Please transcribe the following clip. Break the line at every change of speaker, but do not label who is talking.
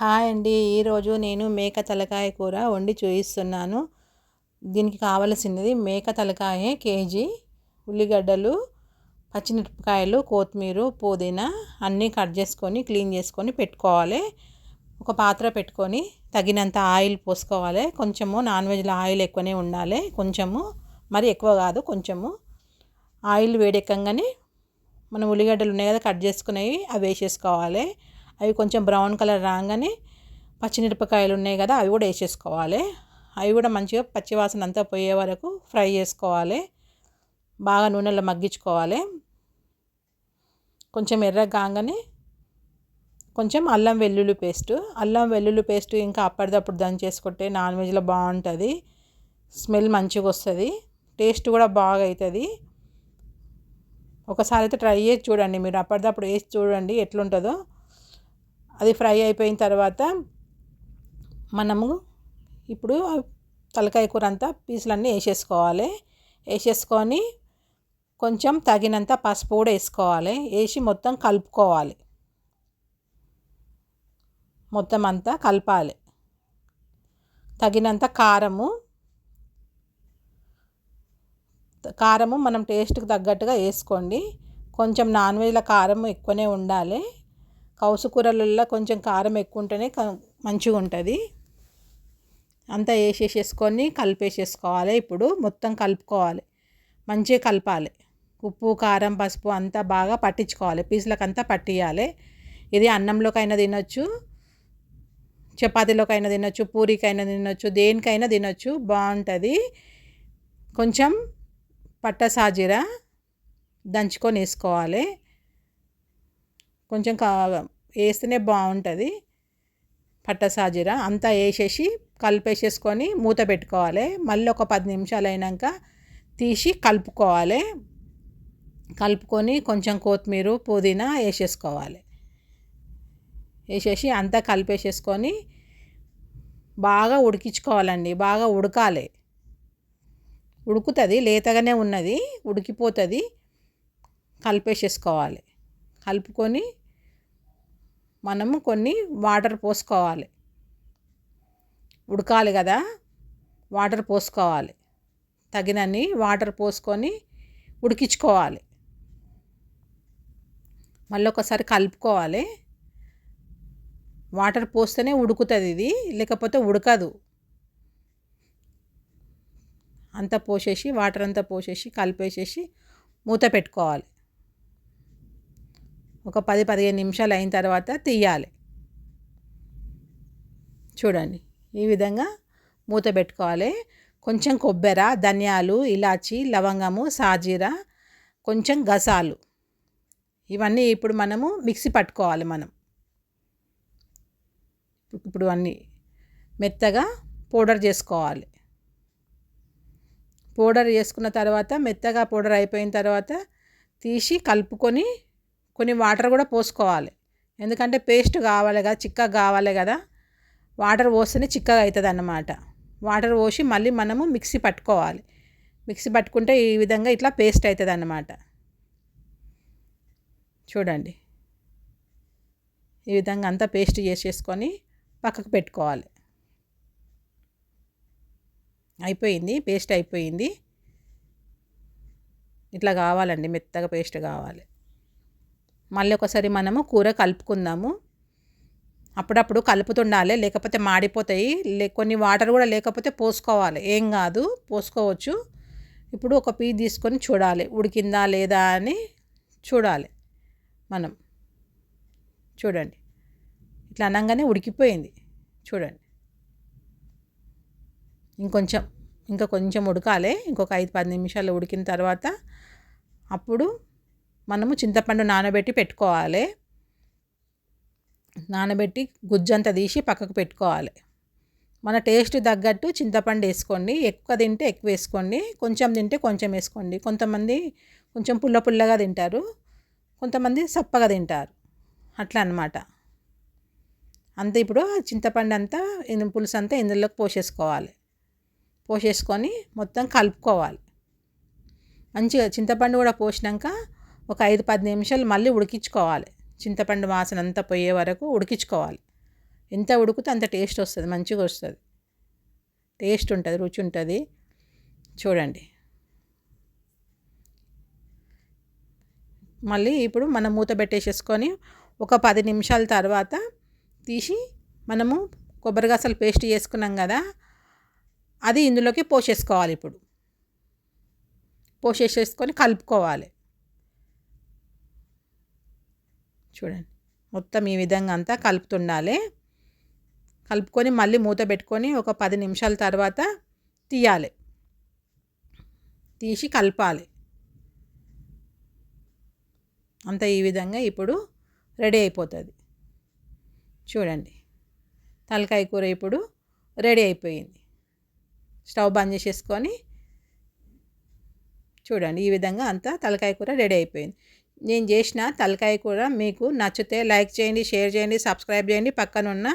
Hi అండి. ఈరోజు నేను మేక తలకాయ కూర వండి చూపిస్తున్నాను దీనికి కావలసినది మేక తలకాయ కేజీ. ఉల్లిగడ్డలు పచ్చిమిరపకాయలు కొత్తిమీర పుదీనా అన్నీ కట్ చేసుకొని క్లీన్ చేసుకొని పెట్టుకోవాలి. ఒక పాత్ర పెట్టుకొని తగినంత ఆయిల్ పోసుకోవాలి. కొంచెము నాన్ వెజ్లో ఆయిల్ ఎక్కువనే ఉండాలి. కొంచెము మరి ఎక్కువ కాదు కొంచెము. ఆయిల్ వేడెక్కగానే మనం ఉల్లిగడ్డలు ఉన్నాయి కదా కట్ చేసుకునేవి అవి వేసేసుకోవాలి. అవి కొంచెం బ్రౌన్ కలర్ రాగానే పచ్చిమిరపకాయలు ఉన్నాయి కదా అవి కూడా వేసేసుకోవాలి. అవి కూడా మంచిగా పచ్చివాసన అంతా పోయే వరకు ఫ్రై చేసుకోవాలి. బాగా నూనెలో మగ్గించుకోవాలి. కొంచెం ఎర్ర కాగానే కొంచెం అల్లం వెల్లుల్లి పేస్ట్. అల్లం వెల్లుల్లి పేస్ట్ ఇంకా అప్పటిదప్పుడు దంచేసుకుంటే నాన్ వెజ్లో బాగుంటుంది. స్మెల్ మంచిగా వస్తుంది. టేస్ట్ కూడా బాగా అవుతుంది ఒకసారి అయితే ట్రై చేసి చూడండి మీరు. అప్పటిదప్పుడు వేసి చూడండి ఎట్లుంటుందో. అది ఫ్రై అయిపోయిన తర్వాత మనము ఇప్పుడు తలకాయ కూర అంతా పీసులన్నీ వేసేసుకోవాలి. వేసేసుకొని కొంచెం తగినంత పసుపు కూడా వేసుకోవాలి. వేసి మొత్తం కలుపుకోవాలి. మొత్తం అంతా కలపాలి. తగినంత కారము. కారము మనం టేస్ట్కి తగ్గట్టుగా వేసుకోండి. కొంచెం నాన్ వెజ్లో కారం ఎక్కువనే ఉండాలి. కౌసు కూరలలో కొంచెం కారం ఎక్కువ ఉంటేనే మంచిగా ఉంటుంది అంతా వేసేసేసుకొని కలిపేసేసుకోవాలి. ఇప్పుడు మొత్తం కలుపుకోవాలి. మంచిగా కలపాలి. ఉప్పు కారం పసుపు అంతా బాగా పట్టించుకోవాలి. పీసులకంతా పట్టియాలి. ఇది అన్నంలోకైనా తినొచ్చు చపాతీలోకైనా తినొచ్చు పూరికైనా తినొచ్చు దేనికైనా తినొచ్చు. బాగుంటుంది కొంచెం పట్ట సాజీర దంచుకొని వేసుకోవాలి. కొంచెం కా వేస్తేనే బాగుంటుంది. పట్ట సాజీరా అంతా వేసేసి కలిపేసేసుకొని మూత పెట్టుకోవాలి. మళ్ళీ ఒక పది నిమిషాలు అయినాక తీసి కలుపుకోవాలి. కలుపుకొని కొంచెం కొత్తిమీర పుదీనా వేసేసుకోవాలి. వేసేసి అంతా కలిపేసేసుకొని బాగా ఉడికించుకోవాలండి. బాగా ఉడకాలి. ఉడుకుతుంది లేతగానే ఉన్నది ఉడికిపోతుంది. కలిపేసేసుకోవాలి. కలుపుకొని మనము కొన్ని వాటర్ పోసుకోవాలి. ఉడకాలి కదా వాటర్ పోసుకోవాలి. తగినన్ని వాటర్ పోసుకొని ఉడికించుకోవాలి. మళ్ళీ ఒకసారి కలుపుకోవాలి. వాటర్ పోస్తేనే ఉడుకుతుంది ఇది లేకపోతే ఉడకదు. అంతా పోసేసి వాటర్ అంతా పోసేసి కలిపేసేసి మూత పెట్టుకోవాలి. ఒక పది పదిహేను నిమిషాలు అయిన తర్వాత తీయాలి. చూడండి ఈ విధంగా మూత పెట్టుకోవాలి. కొంచెం కొబ్బెర ధనియాలు ఇలాచి లవంగము సాజీరా కొంచెం గసాలు. ఇవన్నీ ఇప్పుడు మనము మిక్సీ పట్టుకోవాలి మనం. ఇప్పుడు అన్నీ మెత్తగా పౌడర్ చేసుకోవాలి. పౌడర్ చేసుకున్న తర్వాత మెత్తగా పౌడర్ అయిపోయిన తర్వాత తీసి కలుపుకొని కొన్ని వాటర్ కూడా పోసుకోవాలి. ఎందుకంటే పేస్ట్ కావాలి కదా చిక్కగా కావాలి కదా వాటర్ పోస్తేనే చిక్కగా అవుతుంది అన్నమాట వాటర్ పోసి మళ్ళీ మనము మిక్సీ పట్టుకోవాలి. మిక్సీ పట్టుకుంటే ఈ విధంగా ఇట్లా పేస్ట్ అవుతుంది అన్నమాట చూడండి. ఈ విధంగా అంతా పేస్ట్ చేసేసుకొని పక్కకు పెట్టుకోవాలి. అయిపోయింది పేస్ట్ అయిపోయింది. ఇట్లా కావాలండి మెత్తగా పేస్ట్ కావాలి. మళ్ళీ ఒకసారి మనము కూర కలుపుకుందాము. అప్పుడప్పుడు కలుపుతుండాలి లేకపోతే మాడిపోతాయి. లే కొన్ని వాటర్ కూడా లేకపోతే పోసుకోవాలి. ఏం కాదు పోసుకోవచ్చు. ఇప్పుడు ఒక పీ తీసుకొని చూడాలి. ఉడికిందా లేదా అని చూడాలి మనం. చూడండి. ఇట్లా అనగానే ఉడికిపోయింది. చూడండి. ఇంకొంచెం ఇంకా కొంచెం ఉడకాలి. ఇంకొక ఐదు పది నిమిషాలు ఉడికిన తర్వాత అప్పుడు మనము చింతపండు నానబెట్టి పెట్టుకోవాలి. నానబెట్టి గుజ్జంతా తీసి పక్కకు పెట్టుకోవాలి. మన టేస్ట్ తగ్గట్టు చింతపండు వేసుకోండి. ఎక్కువ తింటే ఎక్కువ వేసుకోండి. కొంచెం తింటే కొంచెం వేసుకోండి. కొంతమంది కొంచెం పుల్ల పుల్లగా తింటారు. కొంతమంది సప్పగా తింటారు. అట్లా అనమాట అంతే ఇప్పుడు చింతపండు అంతా పులుసు అంతా ఇందులోకి పోసేసుకోవాలి. పోసేసుకొని మొత్తం కలుపుకోవాలి. మంచిగా చింతపండు కూడా పోసినాక ఒక ఐదు పది నిమిషాలు మళ్ళీ ఉడికించుకోవాలి. చింతపండు వాసన అంతా పోయే వరకు ఉడికించుకోవాలి. ఎంత ఉడికితే అంత టేస్ట్ వస్తుంది మంచిగా వస్తుంది. టేస్ట్ ఉంటుంది రుచి ఉంటుంది. చూడండి. మళ్ళీ ఇప్పుడు మనం మూత పెట్టేసేసుకొని ఒక పది నిమిషాల తర్వాత తీసి మనము కొబ్బరిగాసలు పేస్ట్ చేసుకున్నాం కదా అది ఇందులోకి పోసేసుకోవాలి ఇప్పుడు. పోసేసేసుకొని కలుపుకోవాలి. చూడండి. మొత్తం ఈ విధంగా అంతా కలుపుతుండాలి. కలుపుకొని మళ్ళీ మూత పెట్టుకొని ఒక పది నిమిషాల తర్వాత తీయాలి. తీసి కలపాలి. అంత ఈ విధంగా ఇప్పుడు రెడీ అయిపోతుంది. చూడండి. తలకాయ కూర ఇప్పుడు రెడీ అయిపోయింది. స్టవ్ బంద్ చేసేసుకొని చూడండి. ఈ విధంగా అంతా తలకాయ కూర రెడీ అయిపోయింది. నేను చేసిన తలకాయ కూర మీకు నచ్చితే లైక్ చేయండి షేర్ చేయండి సబ్స్క్రైబ్ చేయండి. పక్కనున్న